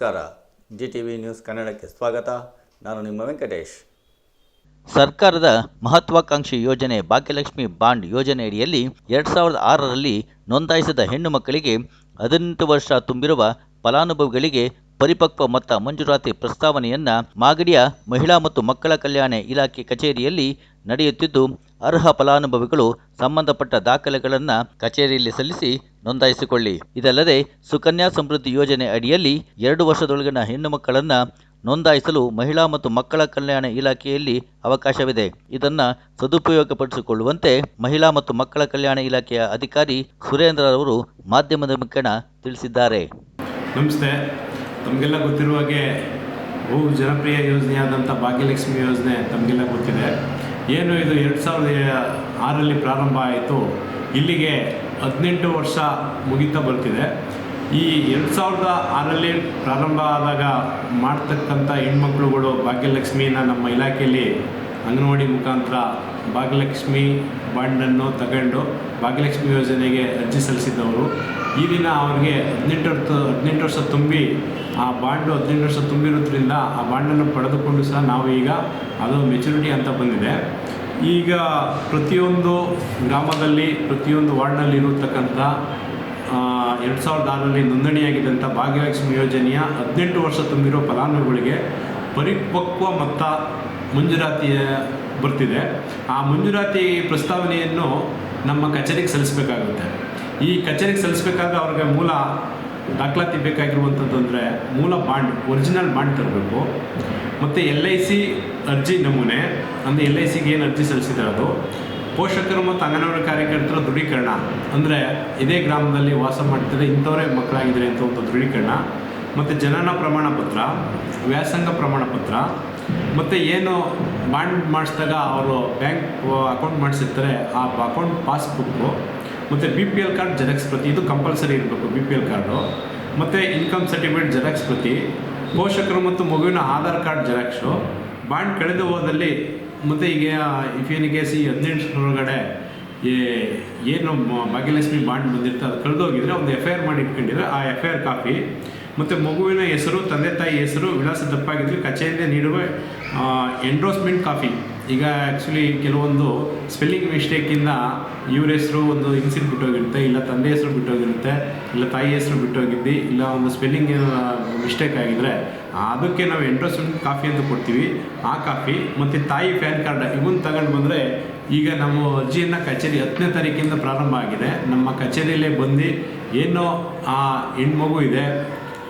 ನಮಸ್ಕಾರ. G T V news ಕನ್ನಡಕ್ಕೆ ಸ್ವಾಗತ. ನಾನು ನಿಮ್ಮ ವೆಂಕಟೇಶ್. ಸರ್ಕಾರದ ಮಹತ್ವಾಕಾಂಕ್ಷಿ ಯೋಜನೆ ಭಾಗ್ಯಲಕ್ಷ್ಮಿ ಬಾಂಡ್ ಯೋಜನೆಯಡಿಯಲ್ಲಿ ಎರಡ್ ಸಾವಿರದ ಆರರಲ್ಲಿ ನೋಂದಾಯಿಸಿದ ಹೆಣ್ಣು ಮಕ್ಕಳಿಗೆ ಹದಿನೆಂಟು ವರ್ಷ ತುಂಬಿರುವ ಫಲಾನುಭವಿಗಳಿಗೆ ಪರಿಪಕ್ವ ಮೊತ್ತ ಮಂಜೂರಾತಿ ಪ್ರಸ್ತಾವನೆಯನ್ನು ಮಾಗಡಿಯ ಮಹಿಳಾ ಮತ್ತು ಮಕ್ಕಳ ಕಲ್ಯಾಣ ಇಲಾಖೆ ಕಚೇರಿಯಲ್ಲಿ ನಡೆಯುತ್ತಿದ್ದು ಅರ್ಹ ಫಲಾನುಭವಿಗಳು ಸಂಬಂಧಪಟ್ಟ ದಾಖಲೆಗಳನ್ನು ಕಚೇರಿಯಲ್ಲಿ ಸಲ್ಲಿಸಿ ನೋಂದಾಯಿಸಿಕೊಳ್ಳಿ. ಇದಲ್ಲದೆ ಸುಕನ್ಯಾ ಸಮೃದ್ಧಿ ಯೋಜನೆ ಅಡಿಯಲ್ಲಿ ಎರಡು ವರ್ಷದೊಳಗಿನ ಹೆಣ್ಣು ಮಕ್ಕಳನ್ನು ನೋಂದಾಯಿಸಲು ಮಹಿಳಾ ಮತ್ತು ಮಕ್ಕಳ ಕಲ್ಯಾಣ ಇಲಾಖೆಯಲ್ಲಿ ಅವಕಾಶವಿದೆ. ಇದನ್ನು ಸದುಪಯೋಗಪಡಿಸಿಕೊಳ್ಳುವಂತೆ ಮಹಿಳಾ ಮತ್ತು ಮಕ್ಕಳ ಕಲ್ಯಾಣ ಇಲಾಖೆಯ ಅಧಿಕಾರಿ ಸುರೇಂದ್ರ ಅವರು ಮಾಧ್ಯಮದ ಮುಖೇಣ ತಿಳಿಸಿದ್ದಾರೆ. ನಮಸ್ತೆ. ತಮಗೆಲ್ಲ ಗೊತ್ತಿರುವ ಹಾಗೆ ಬಹು ಜನಪ್ರಿಯ ಯೋಜನೆಯಾದಂಥ ಭಾಗ್ಯಲಕ್ಷ್ಮಿ ಯೋಜನೆ ತಮಗೆಲ್ಲ ಗೊತ್ತಿದೆ. ಏನು ಇದು ಎರಡು ಸಾವಿರದ ಆರಲ್ಲಿ ಪ್ರಾರಂಭ ಆಯಿತು? ಇಲ್ಲಿಗೆ ಹದಿನೆಂಟು ವರ್ಷ ಮುಗಿತಾ ಬರ್ತಿದೆ ಈ ಎರಡು ಸಾವಿರದ ಆರಲ್ಲಿ ಪ್ರಾರಂಭ ಆದಾಗ ಮಾಡ್ತಕ್ಕಂಥ ಹೆಣ್ಮಕ್ಳುಗಳು ಭಾಗ್ಯಲಕ್ಷ್ಮಿನ ನಮ್ಮ ಇಲಾಖೆಯಲ್ಲಿ ಅಂಗನವಾಡಿ ಮುಖಾಂತರ ಭಾಗ್ಯಲಕ್ಷ್ಮಿ ಬಾಂಡನ್ನು ತಗೊಂಡು ಭಾಗ್ಯಲಕ್ಷ್ಮಿ ಯೋಜನೆಗೆ ಅರ್ಜಿ ಸಲ್ಲಿಸಿದ್ದವರು. ಈ ದಿನ ಅವ್ರಿಗೆ ಹದಿನೆಂಟು ವರ್ಷ ಹದಿನೆಂಟು ವರ್ಷ ತುಂಬಿ, ಆ ಬಾಂಡು ಹದಿನೆಂಟು ವರ್ಷ ತುಂಬಿರೋದ್ರಿಂದ ಆ ಬಾಂಡನ್ನು ಪಡೆದುಕೊಂಡು ಸಹ ನಾವು ಈಗ ಅದು ಮೆಚುರಿಟಿ ಅಂತ ಬಂದಿದೆ. ಈಗ ಪ್ರತಿಯೊಂದು ಗ್ರಾಮದಲ್ಲಿ, ಪ್ರತಿಯೊಂದು ವಾರ್ಡ್ನಲ್ಲಿ ಇರತಕ್ಕಂಥ ಎರಡು ಸಾವಿರದ ಆರರಲ್ಲಿ ನೋಂದಣಿಯಾಗಿದ್ದಂಥ ಭಾಗ್ಯಲಕ್ಷ್ಮಿ ಯೋಜನೆಯ ಹದಿನೆಂಟು ವರ್ಷ ತುಂಬಿರೋ ಫಲಾನುಭವಿಗಳಿಗೆ ಪರಿಪಕ್ವ ಮೊತ್ತ ಮಂಜೂರಾತಿ ಬರ್ತಿದೆ. ಆ ಮಂಜೂರಾತಿ ಪ್ರಸ್ತಾವನೆಯನ್ನು ನಮ್ಮ ಕಚೇರಿಗೆ ಸಲ್ಲಿಸಬೇಕಾಗುತ್ತೆ. ಈ ಕಚೇರಿಗೆ ಸಲ್ಲಿಸ್ಬೇಕಾದ್ರೆ ಅವ್ರಿಗೆ ಮೂಲ ದಾಖಲಾತಿ ಬೇಕಾಗಿರುವಂಥದ್ದು ಅಂದರೆ ಮೂಲ ಬಾಂಡ್, ಒರಿಜಿನಲ್ ಬಾಂಡ್ ತರಬೇಕು. ಮತ್ತು ಎಲ್ ಐ ಸಿ ಅರ್ಜಿ ನಮೂನೆ, ಅಂದರೆ ಎಲ್ ಐ ಸಿಗೆ ಏನು ಅರ್ಜಿ ಸಲ್ಲಿಸಿದ್ರೆ ಅದು? ಪೋಷಕರು ಮತ್ತು ಅಂಗನವಾಡಿ ಕಾರ್ಯಕರ್ತರ ದೃಢೀಕರಣ. ಅಂದರೆ ಇದೇ ಗ್ರಾಮದಲ್ಲಿ ವಾಸ ಮಾಡ್ತಿದ್ರೆ ಇಂಥವರೇ ಮಕ್ಕಳಾಗಿದ್ದಾರೆ ಅಂತ ಒಂದು ದೃಢೀಕರಣ. ಮತ್ತು ಜನನ ಪ್ರಮಾಣ ಪತ್ರ ವ್ಯಾಸಂಗ ಪ್ರಮಾಣ ಪತ್ರ ಮತ್ತು ಏನು ಬಾಂಡ್ ಮಾಡಿಸಿದಾಗ ಅವರು ಬ್ಯಾಂಕ್ ಅಕೌಂಟ್ ಮಾಡಿಸಿರ್ತಾರೆ, ಆ ಅಕೌಂಟ್ ಪಾಸ್ಬುಕ್ಕು. ಮತ್ತು B P L card xerox ಪ್ರತಿ, ಇದು ಕಂಪಲ್ಸರಿ ಇರಬೇಕು ಬಿ ಪಿ ಎಲ್ ಕಾರ್ಡು ಮತ್ತು ಇನ್ಕಮ್ ಸರ್ಟಿಫಿಕೇಟ್ ಜೆರಾಕ್ಸ್ ಪ್ರತಿ, ಪೋಷಕರು ಮತ್ತು ಮಗುವಿನ ಆಧಾರ್ ಕಾರ್ಡ್ ಜೆರಾಕ್ಸು ಬಾಂಡ್ ಕಳೆದು ಹೋದಲ್ಲಿ ಮತ್ತು ಈಗ ಇಫ್ ಏನ್ ಕೇಸ್ ಈ ಏನು ಭಾಗ್ಯಲಕ್ಷ್ಮಿ ಬಾಂಡ್ ಬಂದಿರುತ್ತೆ ಅದು ಕಳೆದೋಗಿದ್ರೆ ಒಂದು ಎಫ್ ಐ ಆರ್ ಮಾಡಿ ಇಟ್ಕೊಂಡಿದ್ರೆ ಆ ಎಫ್ ಐ ಆರ್ ಕಾಪಿ. ಮತ್ತು ಮಗುವಿನ ಹೆಸರು, ತಂದೆ ತಾಯಿ ಹೆಸರು, ವಿಳಾಸ ತಪ್ಪಾಗಿದ್ದರೆ ಕಚೇರಿಯಿಂದ ನೀಡುವ ಎಂಡ್ರೋಸ್ಮೆಂಟ್ ಕಾಪಿ. ಈಗ ಆ್ಯಕ್ಚುಲಿ ಕೆಲವೊಂದು ಸ್ಪೆಲ್ಲಿಂಗ್ ಮಿಸ್ಟೇಕಿಂದ ಇವ್ರ ಹೆಸರು ಒಂದು ಇನ್ಸಿಲ್ ಬಿಟ್ಟೋಗಿರುತ್ತೆ, ಇಲ್ಲ ತಂದೆ ಹೆಸರು ಬಿಟ್ಟೋಗಿರುತ್ತೆ, ಇಲ್ಲ ತಾಯಿ ಹೆಸರು ಬಿಟ್ಟೋಗಿದ್ದು, ಇಲ್ಲ ಒಂದು ಸ್ಪೆಲ್ಲಿಂಗ್ ಮಿಸ್ಟೇಕ್ ಆಗಿದ್ದರೆ ಅದಕ್ಕೆ ನಾವು ಎಂಟ್ರೋಸ್ಮೆಂಟ್ ಕಾಫಿ ಅಂತ ಕೊಡ್ತೀವಿ. ಆ ಕಾಫಿ ಮತ್ತು ತಾಯಿ ಪ್ಯಾನ್ ಕಾರ್ಡ್ ಇವನ್ನ ತಗೊಂಡು ಬಂದರೆ ಈಗ ನಮ್ಮ ಅರ್ಜಿಯನ್ನು ಕಚೇರಿ ಹತ್ತನೇ ತಾರೀಕಿಂದ ಪ್ರಾರಂಭ ಆಗಿದೆ. ನಮ್ಮ ಕಚೇರಿಯಲ್ಲೇ ಬಂದು ಏನೋ ಆ ಹೆಣ್ಮಗು ಇದೆ,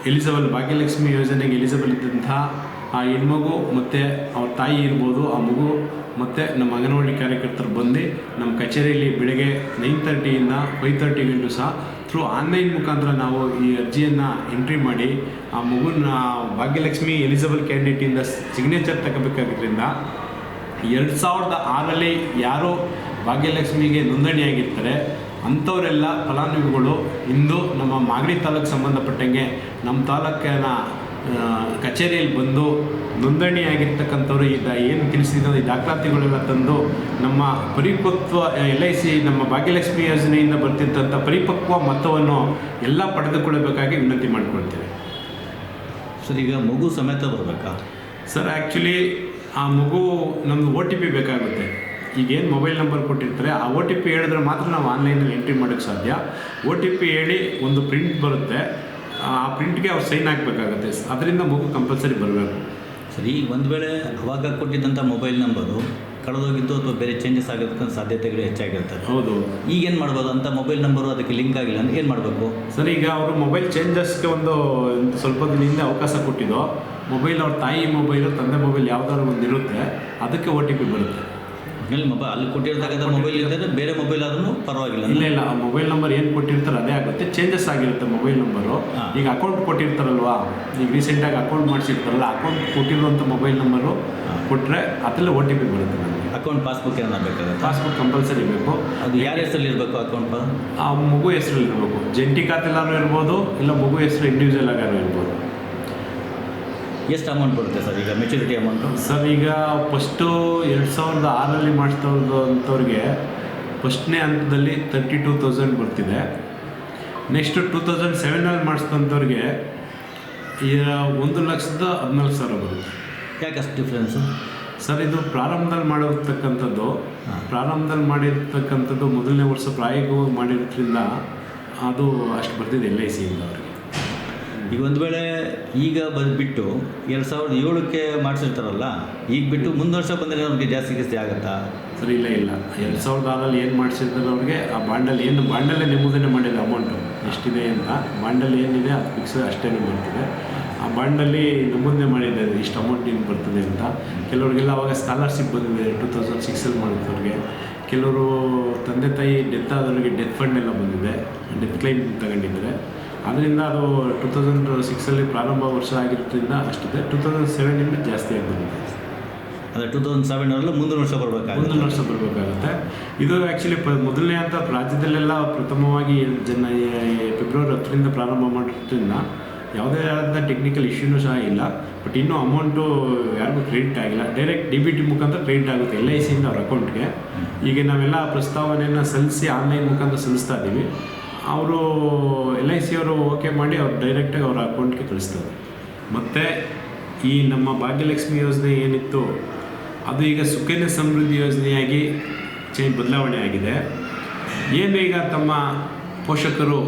ಎಲಿಜಬಲ್ ಭಾಗ್ಯಲಕ್ಷ್ಮಿ ಯೋಜನೆಗೆ ಎಲಿಜಬಲ್ ಇದ್ದಂಥ ಆ ಹೆಣ್ಮಗು ಮತ್ತು ಅವ್ರ ತಾಯಿ ಇರ್ಬೋದು, ಆ ಮಗು ಮತ್ತು ನಮ್ಮ ಅಂಗನವಾಡಿ ಕಾರ್ಯಕರ್ತರು ಬಂದು ನಮ್ಮ ಕಚೇರಿಯಲ್ಲಿ ಬೆಳಗ್ಗೆ ನೈನ್ ತರ್ಟಿಯಿಂದ ಫೈವ್ ತರ್ಟಿ ಗಂಟು ಸಹ ಥ್ರೂ ಆನ್ಲೈನ್ ಮುಖಾಂತರ ನಾವು ಈ ಅರ್ಜಿಯನ್ನು ಎಂಟ್ರಿ ಮಾಡಿ, ಆ ಮಗುನ ಭಾಗ್ಯಲಕ್ಷ್ಮಿ ಎಲಿಜಿಬಲ್ ಕ್ಯಾಂಡಿಡೇಟಿಂದ ಸಿಗ್ನೇಚರ್ ತಗೋಬೇಕಾಗಿದ್ದರಿಂದ ಎರಡು ಸಾವಿರದ ಆರಲ್ಲಿ ಯಾರು ಭಾಗ್ಯಲಕ್ಷ್ಮಿಗೆ ನೋಂದಣಿಯಾಗಿರ್ತಾರೆ ಅಂಥವರೆಲ್ಲ ಫಲಾನುಭವಿಗಳು ಇಂದು ನಮ್ಮ ಮಾಗಡಿ ತಾಲೂಕು ಸಂಬಂಧಪಟ್ಟಂಗೆ ನಮ್ಮ ತಾಲೂಕಿನ ಕಚೇರಿಯಲ್ಲಿ ಬಂದು ನೋಂದಣಿಯಾಗಿರ್ತಕ್ಕಂಥವ್ರು ಈಗ ಏನು ತಿಳಿಸಿದ ಈ ದಾಖಲಾತಿಗಳೆಲ್ಲ ತಂದು ನಮ್ಮ ಪರಿಪಕ್ವ ಎಲ್ ಐ ಸಿ ನಮ್ಮ ಭಾಗ್ಯಲಕ್ಷ್ಮಿ ಯೋಜನೆಯಿಂದ ಬರ್ತಿದ್ದಂಥ ಪರಿಪಕ್ವ ಮೊತ್ತವನ್ನು ಎಲ್ಲ ಪಡೆದುಕೊಳ್ಳಬೇಕಾಗಿ ವಿನಂತಿ ಮಾಡಿಕೊಳ್ತೇವೆ ಸರ್ ಈಗ ಮಗು ಸಮೇತ ಬರಬೇಕಾ? ಸರ್ ಆ್ಯಕ್ಚುಲಿ ಆ ಮಗು ನಮ್ಮದು ಒ ಟಿ ಪಿ ಬೇಕಾಗುತ್ತೆ. ಈಗೇನು ಮೊಬೈಲ್ ನಂಬರ್ ಕೊಟ್ಟಿರ್ತಾರೆ ಆ ಒ ಟಿ ಪಿ ಹೇಳಿದ್ರೆ ಮಾತ್ರ ನಾವು ಆನ್ಲೈನಲ್ಲಿ ಎಂಟ್ರಿ ಮಾಡೋಕ್ಕೆ ಸಾಧ್ಯ. ಓ ಟಿ ಪಿ ಹೇಳಿ ಒಂದು ಪ್ರಿಂಟ್ ಬರುತ್ತೆ. ಆ ಪ್ರಿಂಟ್ಗೆ ಅವ್ರು ಸೈನ್ ಹಾಕಬೇಕಾಗುತ್ತೆ. ಅದರಿಂದ ಮಗು ಕಂಪಲ್ಸರಿ ಬರಬೇಕು. ಸರಿ ಈಗ ಒಂದು ವೇಳೆ ಅವಾಗ ಕೊಟ್ಟಿದ್ದಂಥ ಮೊಬೈಲ್ ನಂಬರು ಕಳೆದೋಗಿದ್ದು ಅಥವಾ ಬೇರೆ ಚೇಂಜಸ್ ಆಗೋದಕ್ಕೆ ಸಾಧ್ಯತೆಗಳು ಹೆಚ್ಚಾಗಿರ್ತವೆ. ಹೌದು. ಈಗೇನು ಮಾಡ್ಬೋದು? ಅಂತ ಮೊಬೈಲ್ ನಂಬರು ಅದಕ್ಕೆ ಲಿಂಕ್ ಆಗಿಲ್ಲ ಅಂದ್ರೆ ಏನು ಮಾಡಬೇಕು? ಸರ್ ಈಗ ಅವರು ಮೊಬೈಲ್ ಚೇಂಜಸ್ಗೆ ಒಂದು ಸ್ವಲ್ಪ ದಿನ ಹಿಂದೆ ಅವಕಾಶ ಕೊಟ್ಟಿದ್ದು ಮೊಬೈಲ್ ಅವ್ರ ತಾಯಿ ಮೊಬೈಲು ತಂದೆ ಮೊಬೈಲ್ ಯಾವ್ದಾದ್ರು ಒಂದು ಇರುತ್ತೆ ಅದಕ್ಕೆ ಒ ಟಿ ಪಿ ಬರುತ್ತೆ. ಅಲ್ಲಿ ಮೊಬೈಲ್ ಅಲ್ಲಿ ಕೊಟ್ಟಿರ್ತಕ್ಕಂಥ ಮೊಬೈಲ್ ಇದ್ದರೆ ಬೇರೆ ಮೊಬೈಲ್ ಆದ್ರೂ ಪರವಾಗಿಲ್ಲ. ಇಲ್ಲ ಇಲ್ಲ ಆ ಮೊಬೈಲ್ ನಂಬರ್ ಏನು ಕೊಟ್ಟಿರ್ತಾರೆ ಅದೇ ಆಗುತ್ತೆ. ಚೇಂಜಸ್ ಆಗಿರುತ್ತೆ ಮೊಬೈಲ್ ನಂಬರು ಈಗ ಅಕೌಂಟ್ ಕೊಟ್ಟಿರ್ತಾರಲ್ವಾ? ಈಗ ರೀಸೆಂಟಾಗಿ ಅಕೌಂಟ್ ಮಾಡಿಸಿರ್ತಾರಲ್ಲ ಅಕೌಂಟ್ ಕೊಟ್ಟಿರುವಂಥ ಮೊಬೈಲ್ ನಂಬರು. ಕೊಟ್ಟರೆ ಅದರಲ್ಲೇ ಒ ಟಿ ಪಿ ಬರುತ್ತೆ ಅಕೌಂಟ್ ಪಾಸ್ಬುಕ್ ಏನಾದ್ರು ಬೇಕಾಗುತ್ತೆ? ಪಾಸ್ಬುಕ್ ಕಂಪಲ್ಸರಿ ಬೇಕು. ಅದು ಯಾರ ಹೆಸರಲ್ಲಿ ಇರಬೇಕು ಅಕೌಂಟ್ ಆ ಮಗು ಹೆಸರಲ್ಲಿ ಇರಬೇಕು. ಜಂಟಿ ಖಾತೆಲ್ಲಾರು ಇರ್ಬೋದು ಇಲ್ಲ ಮಗು ಹೆಸರು ಇಂಡಿವಿಜುವಲ್ ಆಗಾರು ಇರ್ಬೋದು. ಎಷ್ಟು ಅಮೌಂಟ್ ಬರುತ್ತೆ ಸರ್ ಈಗ ಮೆಚುರಿಟಿ ಅಮೌಂಟು ಸರ್ ಈಗ ಫಸ್ಟು ಎರಡು ಸಾವಿರದ ಆರಲ್ಲಿ ಅಂಥವ್ರಿಗೆ ಫಸ್ಟ್ನೇ ಹಂತದಲ್ಲಿ ತರ್ಟಿ ಟೂ ತೌಸಂಡ್ ಬರ್ತಿದೆ ನೆಕ್ಸ್ಟ್ ಟೂ ತೌಸಂಡ್ ಸೆವೆನಲ್ಲಿ ಮಾಡಿಸಿದಂಥವ್ರಿಗೆ ಒಂದು ಲಕ್ಷದ ಹದಿನಾಲ್ಕು ಸಾವಿರ ಬರುತ್ತೆ. ಯಾಕೆ ಅಷ್ಟು ಡಿಫ್ರೆನ್ಸು ಸರ್ ಇದು ಪ್ರಾರಂಭದಲ್ಲಿ ಮಾಡಿರ್ತಕ್ಕಂಥದ್ದು. ಪ್ರಾರಂಭದಲ್ಲಿ ಮಾಡಿರ್ತಕ್ಕಂಥದ್ದು ಮೊದಲನೇ ವರ್ಷ ಪ್ರಾಯೋಗಿಕವಾಗಿ ಮಾಡಿರೋದ್ರಿಂದ ಅದು ಅಷ್ಟು ಬರ್ತಿದೆ ಎಲ್ ಐ ಸಿಯಿಂದ ಅವರಿಗೆ. ಈಗ ಒಂದು ವೇಳೆ ಈಗ ಬಂದುಬಿಟ್ಟು ಎರಡು ಸಾವಿರದ ಏಳಕ್ಕೆ ಮಾಡಿಸಿರ್ತಾರಲ್ಲ ಈಗ ಬಿಟ್ಟು ಮುಂದೆ ವರ್ಷ ಬಂದರೆ ಅವ್ರಿಗೆ ಜಾಸ್ತಿ ಜಾಸ್ತಿ ಆಗುತ್ತಾ? ಸರಿ ಇಲ್ಲ ಇಲ್ಲ. ಎರಡು ಸಾವಿರದ ಆರಲ್ಲಿ ಏನು ಮಾಡಿಸಿರ್ತಾರೆ ಅವ್ರಿಗೆ ಆ ಬಾಂಡಲ್ಲಿ ಏನು ಬಾಂಡಲ್ಲೇ ನಿಮ್ಮದನ್ನೇ ಮಾಡಿದ ಅಮೌಂಟು ಎಷ್ಟಿದೆ ಅಂತ ಬಾಂಡಲ್ಲಿ ಏನಿದೆ ಅದು ಫಿಕ್ಸ್ ಅಷ್ಟೇ ಬರ್ತದೆ ಆ ಬಾಂಡಲ್ಲಿ ನಮೂದನೆ ಮಾಡಿದೆ ಅದು ಇಷ್ಟು ಅಮೌಂಟ್ ಏನು ಬರ್ತದೆ ಅಂತ. ಕೆಲವ್ರಿಗೆಲ್ಲ ಅವಾಗ ಸ್ಕಾಲರ್ಶಿಪ್ ಬಂದಿದೆ ಟೂ ತೌಸಂಡ್ ಸಿಕ್ಸಲ್ಲಿ ಮಾಡಿದವ್ರಿಗೆ. ಕೆಲವರು ತಂದೆ ತಾಯಿ ಡೆತ್ ಆದವ್ರಿಗೆ ಡೆತ್ ಫಂಡ್ ಎಲ್ಲ ಬಂದಿದೆ ಡೆತ್ ಕ್ಲೈಮ್ ತಗೊಂಡಿದ್ದಾರೆ. ಅದರಿಂದ ಅದು ಟೂ ತೌಸಂಡ್ ಸಿಕ್ಸಲ್ಲಿ ಪ್ರಾರಂಭ ವರ್ಷ ಆಗಿರೋದ್ರಿಂದ ಅಷ್ಟಿದೆ. ಟೂ ತೌಸಂಡ್ ಸೆವೆನಿಂದ ಜಾಸ್ತಿ ಆಗಿದೆ ಅದು ಅಂದರೆ ಟೂ ತೌಸಂಡ್ ಅವರಲ್ಲಿ ಮುಂದಿನ ವರ್ಷ ಮುಂದಿನ ಬರಬೇಕಾಗುತ್ತೆ ವರ್ಷ ಬರಬೇಕಾಗುತ್ತೆ. ಇದು ಆ್ಯಕ್ಚುಲಿ ಪ ಮೊದಲನೇ ಅಂತ ರಾಜ್ಯದಲ್ಲೆಲ್ಲ ಪ್ರಥಮವಾಗಿ ಜನ ಫೆಬ್ರವರಿ ಹತ್ತರಿಂದ ಪ್ರಾರಂಭ ಮಾಡಿರೋದ್ರಿಂದ ಯಾವುದೇ ಆದ ಟೆಕ್ನಿಕಲ್ ಇಶ್ಯೂನೂ ಸಹ ಇಲ್ಲ. ಬಟ್ ಇನ್ನೂ ಅಮೌಂಟು ಯಾರಿಗೂ ಕ್ರೆಡಿಟ್ ಆಗಿಲ್ಲ. ಡೈರೆಕ್ಟ್ ಡಿ ಬಿ ಟಿ ಮುಖಾಂತರ ಕ್ರೆಡಿಟ್ ಆಗುತ್ತೆ. ಎಲ್ ಐ ಸಿಯಿಂದ ಅವ್ರ ಅಕೌಂಟ್ಗೆ ಈಗ ನಾವೆಲ್ಲ ಪ್ರಸ್ತಾವನೆಯನ್ನು ಸಲ್ಲಿಸಿ ಆನ್ಲೈನ್ ಮುಖಾಂತರ ಸಲ್ಲಿಸ್ತಾ ಇದ್ದೀವಿ. ಅವರು ಎಲ್ ಐ ಸಿ ಅವರು ಓಕೆ ಮಾಡಿ ಅವ್ರು ಡೈರೆಕ್ಟಾಗಿ ಅವ್ರ ಅಕೌಂಟ್ಗೆ ಕಳಿಸ್ತಾರೆ. ಮತ್ತು ಈ ನಮ್ಮ ಭಾಗ್ಯಲಕ್ಷ್ಮಿ ಯೋಜನೆ ಏನಿತ್ತು, ಅದು ಈಗ ಸುಕನ್ಯಾ ಸಮೃದ್ಧಿ ಯೋಜನೆಯಾಗಿ ಚೇಂಜ್ ಬದಲಾವಣೆ ಆಗಿದೆ. ಏನು ಈಗ ತಮ್ಮ ಪೋಷಕರು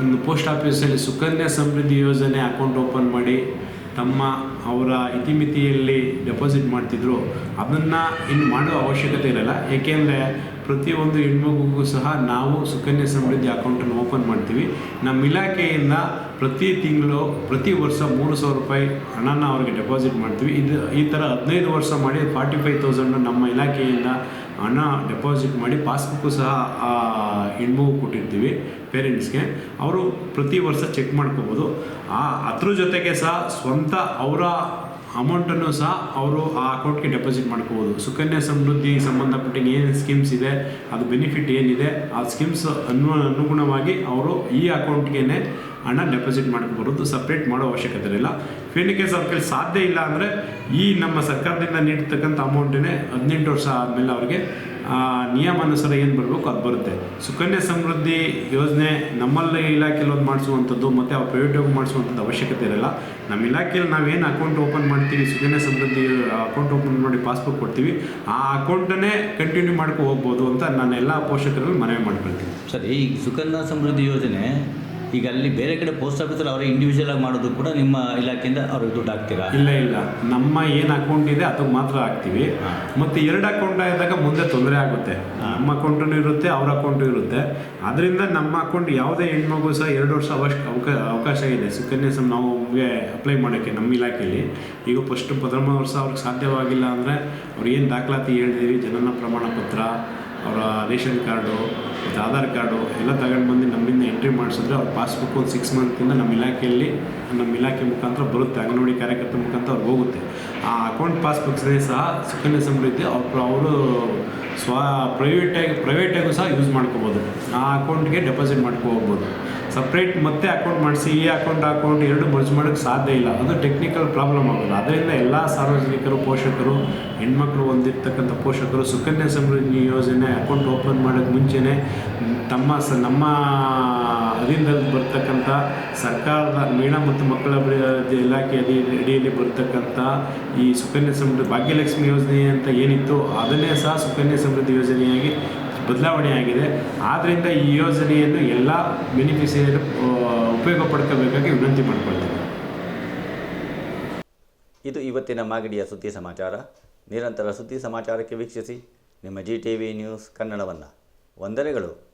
ಒಂದು ಪೋಸ್ಟ್ ಆಫೀಸಲ್ಲಿ ಸುಕನ್ಯಾ ಸಮೃದ್ಧಿ ಯೋಜನೆ ಅಕೌಂಟ್ ಓಪನ್ ಮಾಡಿ ತಮ್ಮ ಅವರ ಇತಿಮಿತಿಯಲ್ಲಿ ಡೆಪಾಸಿಟ್ ಮಾಡ್ತಿದ್ರು, ಅದನ್ನು ಇನ್ನು ಮಾಡೋ ಅವಶ್ಯಕತೆ ಇರಲ್ಲ. ಏಕೆಂದರೆ ಪ್ರತಿಯೊಂದು ಹೆಣ್ಮಗುಗೂ ಸಹ ನಾವು ಸುಕನ್ಯಾ ಸಮೃದ್ಧಿ ಅಕೌಂಟನ್ನು ಓಪನ್ ಮಾಡ್ತೀವಿ. ನಮ್ಮ ಇಲಾಖೆಯಿಂದ ಪ್ರತಿ ತಿಂಗಳು, ಪ್ರತಿ ವರ್ಷ ಮೂರು ಸಾವಿರ ರೂಪಾಯಿ ಹಣನ ಅವ್ರಿಗೆ ಡೆಪಾಸಿಟ್ ಮಾಡ್ತೀವಿ. ಇದು ಈ ಥರ ಹದಿನೈದು ವರ್ಷ ಮಾಡಿ ಫಾರ್ಟಿ ಫೈವ್ ತೌಸಂಡು ನಮ್ಮ ಇಲಾಖೆಯಿಂದ ಹಣ ಡೆಪಾಸಿಟ್ ಮಾಡಿ ಪಾಸ್ಬುಕ್ಕು ಸಹ ಆ ಹೆಣ್ಮಗು ಕೊಟ್ಟಿರ್ತೀವಿ ಪೇರೆಂಟ್ಸ್ಗೆ. ಅವರು ಪ್ರತಿ ವರ್ಷ ಚೆಕ್ ಮಾಡ್ಕೋಬೋದು. ಆ ಅದ್ರ ಜೊತೆಗೆ ಸಹ ಸ್ವಂತ ಅವರ ಅಮೌಂಟನ್ನು ಸಹ ಅವರು ಆ ಅಕೌಂಟ್ಗೆ ಡೆಪಾಸಿಟ್ ಮಾಡ್ಕೋಬೋದು. ಸುಕನ್ಯಾ ಸಮೃದ್ಧಿ ಸಂಬಂಧಪಟ್ಟ ಏನು ಸ್ಕೀಮ್ಸ್ ಇದೆ, ಅದು ಬೆನಿಫಿಟ್ ಏನಿದೆ, ಆ ಸ್ಕೀಮ್ಸ್ ಅನ್ನು ಅನುಗುಣವಾಗಿ ಅವರು ಈ ಅಕೌಂಟ್ಗೆ ಹಣ ಡೆಪಾಸಿಟ್ ಮಾಡ್ಕೊಬರೋದು ಸಪ್ರೇಟ್ ಮಾಡೋ ಅವಶ್ಯಕತೆ ಇಲ್ಲ. ಫೇನಿಕೆ ಸರ್ಕಲ್ ಸಾಧ್ಯ ಇಲ್ಲ ಅಂದರೆ ಈ ನಮ್ಮ ಸರ್ಕಾರದಿಂದ ನೀಡ್ತಕ್ಕಂಥ ಅಮೌಂಟನ್ನೇ ಹದಿನೆಂಟು ವರ್ಷ ಆದಮೇಲೆ ಅವ್ರಿಗೆ ನಿಯಮಾನುಸಾರ ಏನು ಬರಬೇಕು ಅದು ಬರುತ್ತೆ. ಸುಕನ್ಯಾ ಸಮೃದ್ಧಿ ಯೋಜನೆ ನಮ್ಮಲ್ಲಿ ಇಲಾಖೆಯಲ್ಲಿ ಒಂದು ಮಾಡಿಸುವಂಥದ್ದು ಮತ್ತು ಅವ್ರು ಪ್ರೈವೇಟಾಗಿ ಮಾಡಿಸುವಂಥದ್ದು ಅವಶ್ಯಕತೆ ಇರಲ್ಲ. ನಮ್ಮ ಇಲಾಖೆಯಲ್ಲಿ ನಾವೇನು ಅಕೌಂಟ್ ಓಪನ್ ಮಾಡ್ತೀವಿ, ಸುಕನ್ಯಾ ಸಮೃದ್ಧಿ ಅಕೌಂಟ್ ಓಪನ್ ಮಾಡಿ ಪಾಸ್ಬುಕ್ ಕೊಡ್ತೀವಿ, ಆ ಅಕೌಂಟನ್ನೇ ಕಂಟಿನ್ಯೂ ಮಾಡ್ಕೊ ಹೋಗ್ಬೋದು ಅಂತ ನಾನು ಎಲ್ಲ ಪೋಷಕರಲ್ಲಿ ಮನವಿ ಮಾಡ್ಕೊಳ್ತೀನಿ. ಸರಿ, ಈಗ ಸುಕನ್ಯಾ ಸಮೃದ್ಧಿ ಯೋಜನೆ ಈಗ ಅಲ್ಲಿ ಬೇರೆ ಕಡೆ ಪೋಸ್ಟ್ ಆಫೀಸಲ್ಲಿ ಅವರೇ ಇಂಡಿವಿಜುವಲ್ ಆಗಿ ಮಾಡೋದು ಕೂಡ ನಿಮ್ಮ ಇಲಾಖೆಯಿಂದ ಅವ್ರಿಗೆ ದುಡ್ಡು ಹಾಕ್ತೀರಾ? ಇಲ್ಲ ಇಲ್ಲ. ನಮ್ಮ ಏನು ಅಕೌಂಟ್ ಇದೆ ಅದಕ್ಕೆ ಮಾತ್ರ ಹಾಕ್ತೀವಿ. ಮತ್ತು ಎರಡು ಅಕೌಂಟ್ ಆದಾಗ ಮುಂದೆ ತೊಂದರೆ ಆಗುತ್ತೆ. ನಮ್ಮ ಅಕೌಂಟೂ ಇರುತ್ತೆ ಅವ್ರ ಅಕೌಂಟು ಇರುತ್ತೆ. ಅದರಿಂದ ನಮ್ಮ ಅಕೌಂಟ್ ಯಾವುದೇ ಹೆಣ್ಮಗು ಸಹ ಎರಡು ವರ್ಷ ಅವಶ್ಯ ಅವಕ ಅವಕಾಶ ಇದೆ. ಸುಕನ್ಯಾ ಸಮ್ ನಾವು ಅಪ್ಲೈ ಮಾಡೋಕ್ಕೆ ನಮ್ಮ ಇಲಾಖೆಯಲ್ಲಿ. ಈಗ ಫಸ್ಟ್ ಪ್ರಥಮ ವರ್ಷ ಅವ್ರಿಗೆ ಸಾಧ್ಯವಾಗಿಲ್ಲ ಅಂದರೆ ಅವ್ರು ಏನು ದಾಖಲಾತಿ ಹೇಳಿದೀವಿ ಜನನ ಪ್ರಮಾಣ ಪತ್ರ ಅವರ ರೇಷನ್ ಕಾರ್ಡು ಮತ್ತು ಆಧಾರ್ ಕಾರ್ಡು ಎಲ್ಲ ತಗೊಂಡು ಬಂದು ನಮ್ಮಿಂದ ಎಂಟ್ರಿ ಮಾಡಿಸಿದ್ರೆ ಅವ್ರ ಪಾಸ್ಬುಕ್ ಒಂದು ಸಿಕ್ಸ್ ಮಂತಿಂದ ನಮ್ಮ ಇಲಾಖೆಯಲ್ಲಿ ನಮ್ಮ ಇಲಾಖೆ ಮುಖಾಂತರ ಬರುತ್ತೆ, ಅಂಗನವಾಡಿ ಕಾರ್ಯಕರ್ತರ ಮುಖಾಂತರ ಅವ್ರು ಹೋಗುತ್ತೆ. ಆ ಅಕೌಂಟ್ ಪಾಸ್ಬುಕ್ಸ್ನೇ ಸಹ ಸುಕನ್ಯಾ ಸಮೃದ್ಧಿ ಅವ್ರು ಅವರು ಸ್ವ ಪ್ರೈವೇಟಾಗಿ ಪ್ರೈವೇಟಾಗೂ ಸಹ ಯೂಸ್ ಮಾಡ್ಕೋಬೋದು. ಆ ಅಕೌಂಟ್ಗೆ ಡೆಪಾಸಿಟ್ ಮಾಡ್ಕೊ ಹೋಗ್ಬೋದು. ಸಪ್ರೇಟ್ ಮತ್ತೆ ಅಕೌಂಟ್ ಮಾಡಿಸಿ, ಈ ಅಕೌಂಟ್ ಅಕೌಂಟ್ ಎರಡು ಮರ್ಜ್ ಮಾಡೋಕ್ಕೆ ಸಾಧ್ಯ ಇಲ್ಲ. ಅದು ಟೆಕ್ನಿಕಲ್ ಪ್ರಾಬ್ಲಮ್ ಆಗೋದು. ಅದರಿಂದ ಎಲ್ಲ ಸಾರ್ವಜನಿಕರು, ಪೋಷಕರು, ಹೆಣ್ಮಕ್ಳು ಹೊಂದಿರ್ತಕ್ಕಂಥ ಪೋಷಕರು ಸುಕನ್ಯಾ ಸಮೃದ್ಧಿ ಯೋಜನೆ ಅಕೌಂಟ್ ಓಪನ್ ಮಾಡೋಕ್ಕೆ ಮುಂಚೆನೇ ತಮ್ಮ ಸ, ನಮ್ಮ ಅಧೀನದಲ್ಲಿ ಬರ್ತಕ್ಕಂಥ ಸರ್ಕಾರದ ಮಹಿಳಾ ಮತ್ತು ಮಕ್ಕಳ ಅಭಿವೃದ್ಧಿ ಇಲಾಖೆ ಅಡಿ ಅಡಿಯಲ್ಲಿ ಬರ್ತಕ್ಕಂಥ ಈ ಸುಕನ್ಯಾ ಸಮೃದ್ಧಿ ಭಾಗ್ಯಲಕ್ಷ್ಮಿ ಯೋಜನೆ ಅಂತ ಏನಿತ್ತು ಅದನ್ನೇ ಸಹ ಸುಕನ್ಯಾ ಸಮೃದ್ಧಿ ಯೋಜನೆಯಾಗಿ ಬದಲಾವಣೆ ಆಗಿದೆ. ಆದ್ದರಿಂದ ಈ ಯೋಜನೆಯನ್ನು ಎಲ್ಲ ಬೆನಿಫಿಷಿಯರಿ ಉಪಯೋಗ ಪಡ್ಕೋಬೇಕಾಗಿ ವಿನಂತಿ ಮಾಡಿಕೊಳ್ತೇನೆ. ಇದು ಇವತ್ತಿನ ಮಾಗಡಿಯ ಸುದ್ದಿ ಸಮಾಚಾರ. ನಿರಂತರ ಸುದ್ದಿ ಸಮಾಚಾರಕ್ಕೆ ವೀಕ್ಷಿಸಿ. ನಿಮ್ಮ ಜಿ ಟಿ ವಿ ನ್ಯೂಸ್ ಕನ್ನಡವನ್ನು. ವಂದನೆಗಳು.